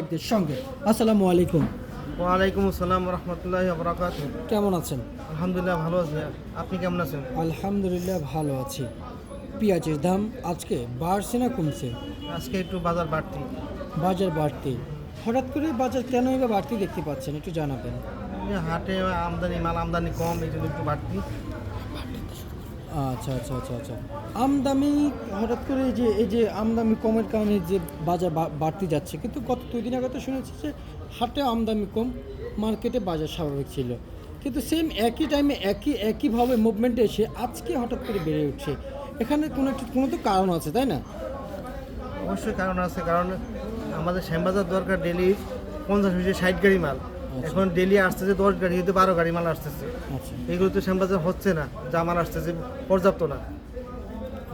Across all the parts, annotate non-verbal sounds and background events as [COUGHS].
একদের সঙ্গে। আসসালামু আলাইকুম। ওয়ালাইকুম আসসালাম রহমতুল্লাহ বরাকাত কেমন আছেন? আলহামদুলিল্লাহ ভালো আছি। আপনি কেমন আছেন? আলহামদুলিল্লাহ ভালো আছি। পেঁয়াজের দাম আজকে বাড়ছে না কমছে? আজকে একটু বাজার বাড়তি। বাজার বাড়তি। হঠাৎ করে বাজার কেন এবার বাড়তি দেখতে পাচ্ছেন? একটু জানাবেন। হাটে আমদানি মাল আমদানি কম এই জন্য একটু বাড়তি। আচ্ছা আচ্ছা আচ্ছা আচ্ছা। আমদামি হঠাৎ করে যে, এই যে আমদামি কমের কারণে যে বাজার বাড়তি যাচ্ছে, কিন্তু গত দুই দিন আগে তো শুনেছি যে হাটে আমদামি কম, মার্কেটে বাজার স্বাভাবিক ছিল। কিন্তু সেম একই টাইমে একই একইভাবে মুভমেন্টে এসে আজকে হঠাৎ করে বেড়ে উঠছে। এখানে কোনো একটু, কোনো তো কারণ আছে, তাই না? অবশ্যই কারণ আছে, কারণ আমাদের শ্যামবাজার দরকার ডেলি পঞ্চাশ হয়েছে ষাট গাড়ি মাল। এখন ডেলি আসতেছে দশ গাড়ি হয়তো বারো গাড়ি মাল আসতেছে। আচ্ছা। এগুলো তো শ্যামবাজার হচ্ছে না যা মাল আসতেছে পর্যাপ্ত না।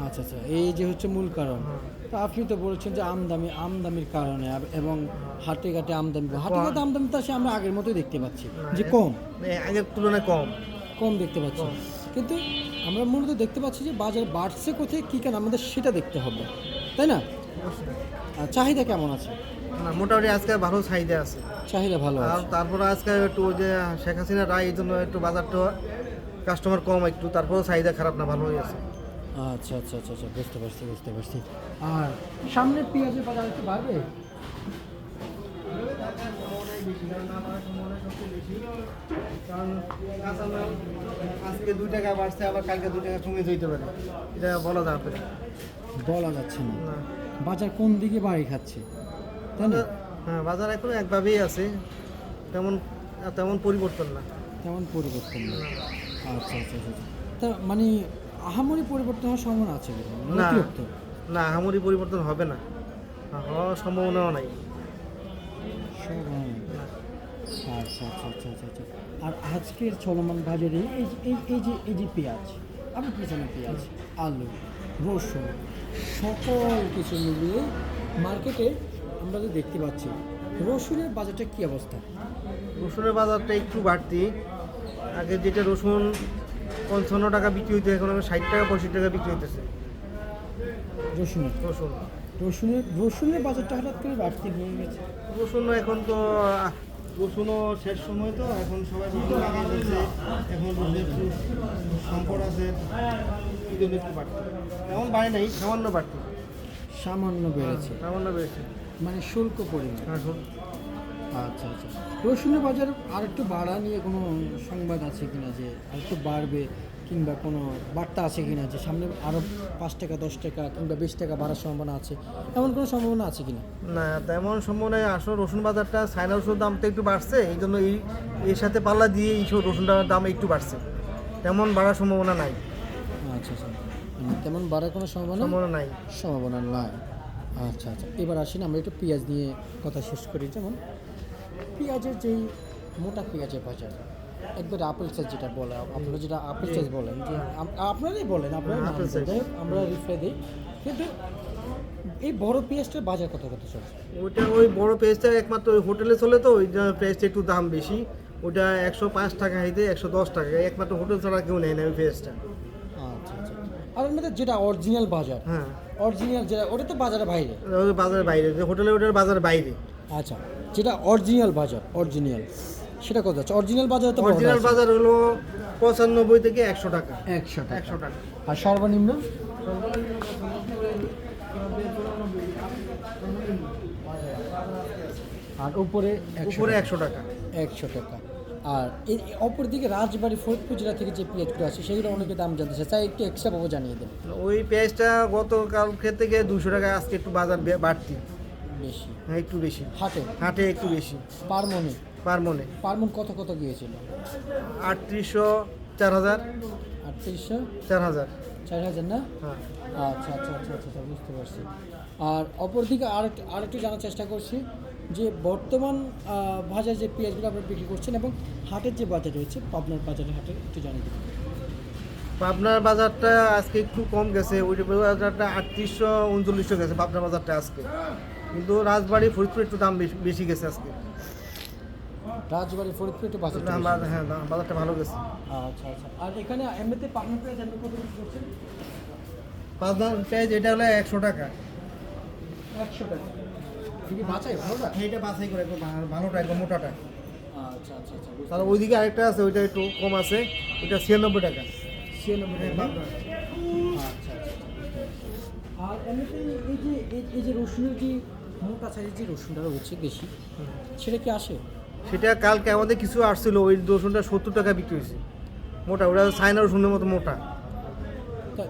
আচ্ছা আচ্ছা। এই যে হচ্ছে মূল কারণ। তো আপনি তো বলেছেন যে আমদামি আমদামির কারণে এবং হাটে ঘাটে আমদামি হাটে ঘাটে আমদামি তো সে আমরা আগের মতোই দেখতে পাচ্ছি যে কম। আগের তুলনায় কম। কম দেখতে পাচ্ছি। কিন্তু আমরা মূলত দেখতে পাচ্ছি যে বাজার বাড়ছে কোথায় কী কেন আমাদের সেটা দেখতে হবে। তাই না? চাহিদা কেমন আছে? না মোটামুটি আজকে ভালো চাহিদা আছে। চাহিদা ভালো আর তারপরে আজকে একটু ওই যে শেখ হাসিনা রায় এই জন্য একটু বাজারটা কাস্টমার কম একটু তারপরেও চাহিদা খারাপ না ভালো হয়ে আছে। আচ্ছা আচ্ছা আচ্ছা আচ্ছা বুঝতে পারছি বুঝতে পারছি। আর সামনে পেঁয়াজের বাজার একটু বাড়বে? আজকে দুই টাকা বাড়ছে আবার কালকে দুই টাকা কমে যেতে পারে। এটা বলা যাবে। বলা যাচ্ছে না। না। বাজার কোন দিকে বাড়ি খাচ্ছে? তাই হ্যাঁ বাজার এখন একভাবেই আছে। তেমন তেমন পরিবর্তন না। তেমন পরিবর্তন নেই আচ্ছা আচ্ছা আচ্ছা আচ্ছা। তা মানে আহামরি পরিবর্তন হওয়ার সম্ভাবনা আছে কি না। না আহামরি পরিবর্তন হবে না। হওয়ার সম্ভাবনাও নাই। নেই। আচ্ছা আচ্ছা আচ্ছা আচ্ছা আচ্ছা আর আজকের চলমান বাজারে এই এই এই যে এই যে পেঁয়াজ আমার পিছনে পেঁয়াজ আলু রসুন সকল কিছু মিলিয়ে মার্কেটে আমরা যে দেখতে পাচ্ছি রসুনের বাজারটা কী অবস্থা? রসুনের বাজারটা একটু বাড়তি। আগে যেটা রসুন পঞ্চান্ন টাকা বিক্রি হইতে এখন আমি ষাট টাকা পঁয়ষট্টি টাকা বিক্রি হইতেছে। রসুনের রসুন। রসুনের রসুনের বাজারটা হঠাৎ করে বাড়তি হয়ে গেছে। রসুন এখন তো রসুনও শেষ সময় তো এখন সবাই রসুন দিচ্ছে। এখন রসুন সম্পদ আছে এই জন্য একটু বাড়তি। এমন বাড়ে নাই সামান্য বাড়তি। সামান্য বেড়েছে। সামান্য বেড়েছে। মানে শুল্ক পরিমাণ। আচ্ছা আচ্ছা। রসুনের বাজার আর একটু বাড়া নিয়ে কোনো সংবাদ আছে কিনা যে আর একটু বাড়বে কিংবা কোনো বার্তা আছে কিনা যে সামনে আরও পাঁচ টাকা দশ টাকা কিংবা বিশ টাকা বাড়ার সম্ভাবনা আছে? এমন কোনো সম্ভাবনা আছে কিনা? না তেমন সম্ভাবনায় আসলে রসুন বাজারটা চায়না রসুন দামটা একটু বাড়ছে এই জন্য এই এর সাথে পাল্লা দিয়ে এই সব রসুনটার দাম একটু বাড়ছে। তেমন বাড়ার সম্ভাবনা নাই। আচ্ছা আচ্ছা। মানে তেমন বাড়ার কোনো সম্ভাবনা সম্ভাবনা নাই। সম্ভাবনা নাই। আচ্ছা আচ্ছা। এবার আসেন আমরা একটু পেঁয়াজ নিয়ে কথা শেষ করি। যেমন পেঁয়াজের যেই মোটা পেঁয়াজের বাজার একবার আপেল সাইজ যেটা বলে আপনারা যেটা আপেল সাইজ বলেন যে আপনারাই বলেন আপনারা হ্যাঁ, আপেল। আমরা রিপ্লাই দিই। কিন্তু এই বড় পেঁয়াজটার বাজার কত কত চলছে? ওইটা ওই বড় পেঁয়াজটা একমাত্র ওই হোটেলে চলে তো ওই পেঁয়াজটা একটু দাম বেশি। ওটা একশো পাঁচ টাকা হইতে একশো দশ টাকা একমাত্র হোটেল ছাড়া কেউ নেয় না ওই পেঁয়াজটা। আমাদের যেটা অরিজিনাল বাজার হ্যাঁ। অরিজিনাল যেটা ওটা তো বাজারের বাইরে। বাজারের বাইরে যে হোটেলে ওটার বাজারের বাইরে। আচ্ছা যেটা অরিজিনাল বাজার অরিজিনাল সেটা কত আছে অরিজিনাল বাজার তো অরিজিনাল বাজার হলো পঁচানব্বই থেকে একশো টাকা। একশো টাকা। একশো টাকা। আর সর্বনিম্ন? আর উপরে উপরে একশো টাকা। একশো টাকা। আর এই অপর দিকে রাজবাড়ি ফরিদপুর জেলা থেকে যে পেঁয়াজগুলো আছে সেগুলো অনেকে দাম জানতে চায়। তাই একটু এক্সট্রা ভাবে জানিয়ে দেন। ওই পেঁয়াজটা গতকাল গতকালকে থেকে দুশো টাকা আজকে একটু বাজার বাড়তি। বেশি। হ্যাঁ একটু বেশি। হাটে? হাটে একটু বেশি। পার মনে পার মনে পার মন কত কত গিয়েছিল? আটত্রিশশো চার হাজার। আটত্রিশশো? চার হাজার। চার হাজার না? হ্যাঁ। আচ্ছা আচ্ছা আচ্ছা আচ্ছা বুঝতে পারছি। আর অপরদিকে আরেকটু আরেকটু জানার চেষ্টা করছি। যে বর্তমান বাজার যে পেঁয়াজগুলো আপনারা বিক্রি করছেন এবং হাটের যে বাজার রয়েছে পাবনার বাজারের হাটের একটু জানিয়ে দিন। পাবনার বাজারটা আজকে একটু কম গেছে ওই বাজারটা আটত্রিশশো উনচল্লিশশো গেছে পাবনার বাজারটা আজকে। কিন্তু রাজবাড়ি ফরিদপুর একটু দাম বেশি গেছে আজকে। রাজবাড়ি ফরিদপুর একটু বাজার হ্যাঁ বাজারটা ভালো গেছে। আচ্ছা আচ্ছা। আর এখানে এমনিতে পাবনা পেঁয়াজ আপনি কত করছেন? পাবনার পেঁয়াজ এটা হলো একশো টাকা। একশো টাকা। কি বাঁচাই ভালোটা এইটা বাছাই করে একদম ভালোটা একদম মোটাটা। আচ্ছা আচ্ছা আচ্ছা তার ওইদিকে আরেকটা আছে ওইটা একটু কম আছে। ওইটা ছিয়ানব্বই টাকা। ছিয়ানব্বই হ্যাঁ, টাকা আচ্ছা আচ্ছা আর এমনিতেই এই যে এই- যে রসুনের যে মোটা সাইজের যে রসুনটা রয়েছে সেটা কি আসে? সেটা কালকে আমাদের কিছু আসছিল ওই রসুনটা সত্তর টাকা বিক্রি হয়েছে। মোটা ওটা চায়না রসুনের মতো মোটা।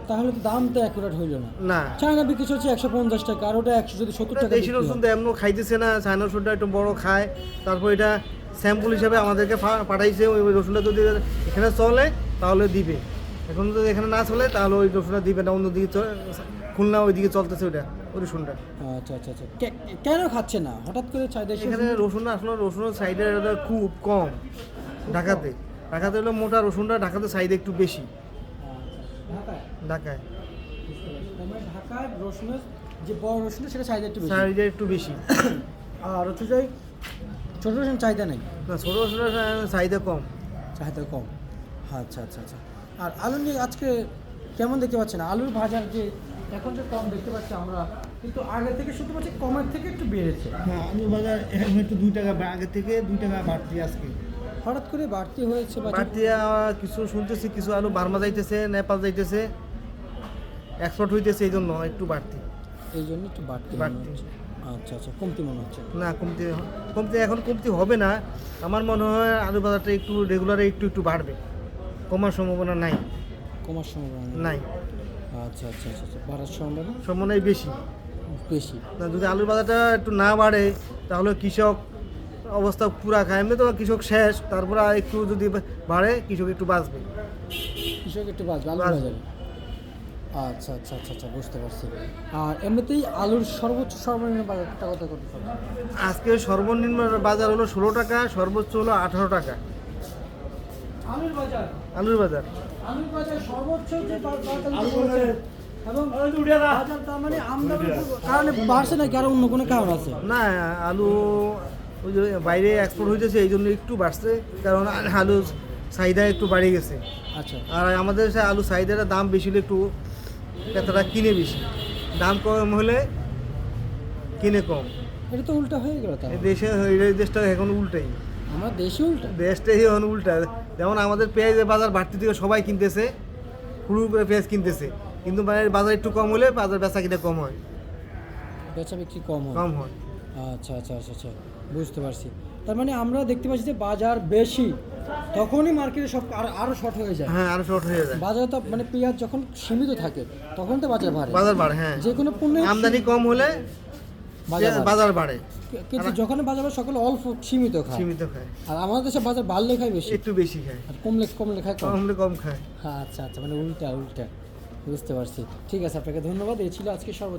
তাহলে তো দাম তো অ্যাকুরেট হইল না। না। চায়না বিক্রি হচ্ছে একশো পঞ্চাশ টাকা আর ওটা একশো যদি সত্তর টাকা দেশি রসুন তো এমন খাইতেছে না চায়না রসুনটা একটু বড় খায়। তারপর এটা স্যাম্পল হিসাবে আমাদেরকে পাঠাইছে ওই রসুনটা যদি এখানে চলে তাহলে দিবে। এখন যদি এখানে না চলে তাহলে ওই রসুনটা দিবে না অন্যদিকে খুলনা ওইদিকে চলতেছে ওইটা ওই রসুনটা। আচ্ছা আচ্ছা আচ্ছা। কেন খাচ্ছে না? হঠাৎ করে চাহিদা এখানে রসুন? আসলে রসুনের সাইডের খুব কম ঢাকাতে। ঢাকাতে হলো মোটা রসুনটা ঢাকাতে সাইড একটু বেশি। ঢাকায়। মানে ঢাকায় রসুনের যে বড় রসুন সেটা চাহিদা একটু বেশি। সাইডে একটু বেশি। [COUGHS] আর হচ্ছে যাই ছোট রসুন চাহিদা নেই? না ছোটো রসুনের চাহিদা কম। চাহিদা কম। আচ্ছা আচ্ছা আচ্ছা। আর আলু নিয়ে আজকে কেমন দেখতে পাচ্ছেন? আলুর বাজার যে এখন যে কম দেখতে পাচ্ছি আমরা কিন্তু আগে থেকে শুনতে পাচ্ছি কমের থেকে একটু বেড়েছে। হ্যাঁ আলু বাজার এখন একটু দুই টাকা বা- আগে থেকে দুই টাকা বাড়তি আজকে। হঠাৎ করে বাড়তি হয়েছে বাড়তি কিছু শুনতেছি কিছু আলু বার্মা যাইতেছে নেপাল যাইতেছে। এক্সপোর্ট হইতেছে এই জন্য একটু বাড়তি। এই জন্য একটু বাড়তি বাড়তি। আচ্ছা আচ্ছা কমতি মনে হচ্ছে। না কমতি কমতে এখন কমতি হবে না। আমার মনে হয় আলু বাজারটা একটু রেগুলারে একটু একটু বাড়বে। কমার সম্ভাবনা নাই। কমার সম্ভাবনা নাই। আচ্ছা আচ্ছা আচ্ছা আচ্ছা বাড়ার সম্ভাবনা সম্ভাবনাই বেশি। বেশি। না যদি আলুর বাজারটা একটু না বাড়ে তাহলে কৃষক অবস্থা পুরা খায়। এমনি তো কৃষক শেষ তারপরে একটু যদি বাড়ে কৃষক একটু বাঁচবে। কৃষক একটু বাঁচবে আলু। বাজারে। আচ্ছা আচ্ছা আচ্ছা আচ্ছা বুঝতে পারছি। আর এমনিতেই আলুর সর্বোচ্চ সর্বনিম্ন বাজারটা কত কত হবে? আজকে সর্বনিম্ন বাজার হলো ষোলো টাকা সর্বোচ্চ হলো আঠারো টাকা। আলুর বাজার? আলুর বাজার। আলুর বাজার সর্বোচ্চ যে বাজার এবং মানে কারণে বাড়ছে নাকি? আরও অন্য কোনো কারণ আছে? না আলু ওই যে বাইরে এক্সপোর্ট হইতেছে এই জন্য একটু বাড়ছে। কারণ আলু চাহিদা একটু বাড়ে গেছে। আচ্ছা। আর আমাদের আলু চাহিদাটা দাম বেশি হলে একটু ক্রেতারা কিনে বেশি। দাম কম হলে কিনে কম। এটা তো উল্টা হয়ে গেল দেশে দেশটা এখন উল্টাই। আমরা দেশে উল্টা? দেশটাই এখন উল্টা। যেমন আমাদের পেঁয়াজের বাজার বাড়তি থেকে সবাই কিনতেছে হুড়ু করে পেঁয়াজ কিনতেছে। কিন্তু মানে বাজার একটু কম হলে বাজার বেচা কিনা কম হয়। বেচা বিক্রি কম হয়? কম হয়। আচ্ছা আচ্ছা আচ্ছা আচ্ছা। বুঝতে পারছি। তার মানে আমরা দেখতে পাচ্ছি যে বাজার বেশি তখনই মার্কেটে সব আরও আরও শর্ট হয়ে যায়। হ্যাঁ আরও শর্ট হয়ে যায়। বাজারে তো মানে পেঁয়াজ যখন সীমিত থাকে তখন তো বাজার বাড়ে। বাজার বাড়ে হ্যাঁ। যে কোনো পণ্য আমদানি কম হলে বাজার বাড়ে। বাজার বাড়ে। কিন্তু যখন বাজার বাড়ে সকলে অল্প সীমিত খায়। সীমিত খায়। আর আমাদের দেশে বাজার বাড়লে খায় বেশি। একটু বেশি খায়। আর কমলে কমলে খায় কম। কম খায়। আচ্ছা আচ্ছা মানে উল্টা উল্টা। বুঝতে পারছি। ঠিক আছে আপনাকে ধন্যবাদ। এই ছিল আজকে সর্ব